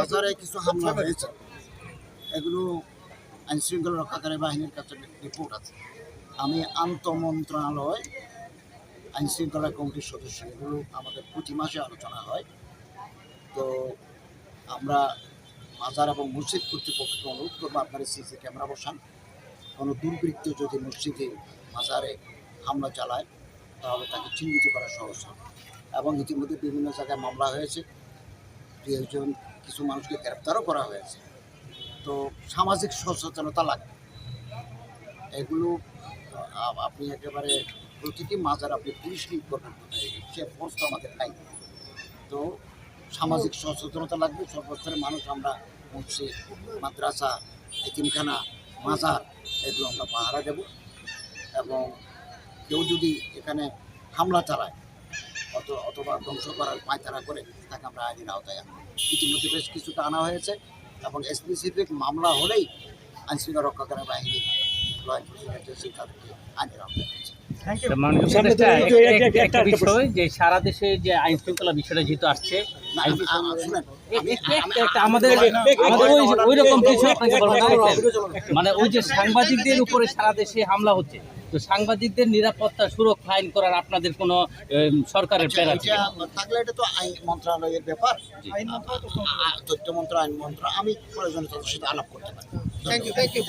বাজারে কিছু হামলা হয়েছে। এগুলো আইন শৃঙ্খলা রক্ষাকারী বাহিনীর কাছে রিপোর্ট আছে। আমি আন্ত মন্ত্রণালয় আইন শৃঙ্খলা কমিটির সদস্য এগুলো আমাদের প্রতি মাসে আলোচনা হয়। তো আমরা বাজার এবং মসজিদ কর্তৃপক্ষকে অনুরোধ করব আপনারা সিসি ক্যামেরা বসান। কোনো দুর্বৃত্ত যদি মসজিদে মাজারে হামলা চালায় তাহলে তাকে চিহ্নিত করা সহজ হবে। এবং ইতিমধ্যে বিভিন্ন জায়গায় মামলা হয়েছে। দু একজন কিছু মানুষকে গ্রেপ্তারও করা হয়েছে। তো সামাজিক সচেতনতা লাগবে এগুলো আপনি একেবারে প্রতিটি মাজার আপনি পুলিশ নিয়োগ করবেন সে ফোর্স তো আমাদের নাই। তো সামাজিক সচেতনতা লাগবে। সর্বস্তরের মানুষ আমরা মসজিদ, মাদ্রাসা, এতিমখানা, মাজার, এগুলো আমরা পাহারা দেব। এবং কেউ যদি এখানে হামলা চালায় অথবা ধ্বংস করার পায়তারা করে তাকে আমরা আইনের আওতায় আনব। ইতিমধ্যে বেশ কিছুটা আনা হয়েছে এবং স্পেসিফিক মামলা হলেই আইনশৃঙ্খলা রক্ষাকারী বাহিনী ল এনফোর্সমেন্ট এজেন্সি তাদেরকে আইনের আওতায় আনছে তো মাননীয় উপদেষ্টা, একটা- একটা- একটা বিষয় যে সারা দেশে যে আইন শৃঙ্খলা বিষয়টা যেহেতু আসছে না, আমি- আমি- শুনেন, আমি- একটা- একটা আমাদের আমাদের ওই ওই রকম কিছু আপনাকে মানে ওই যে সাংবাদিকদের উপরে সারা দেশে হামলা হচ্ছে তো সাংবাদিকদের নিরাপত্তা সুরক্ষা আইন করার আপনাদের কোনো সরকারের প্ল্যান আছে থাকলে এটা তো আইন মন্ত্রণালয়ের ব্যাপার। তথ্য মন্ত্র আইন মন্ত্র আমি প্রয়োজনে তাদের সাথে আলাপ করতে পারি। Thank you thank you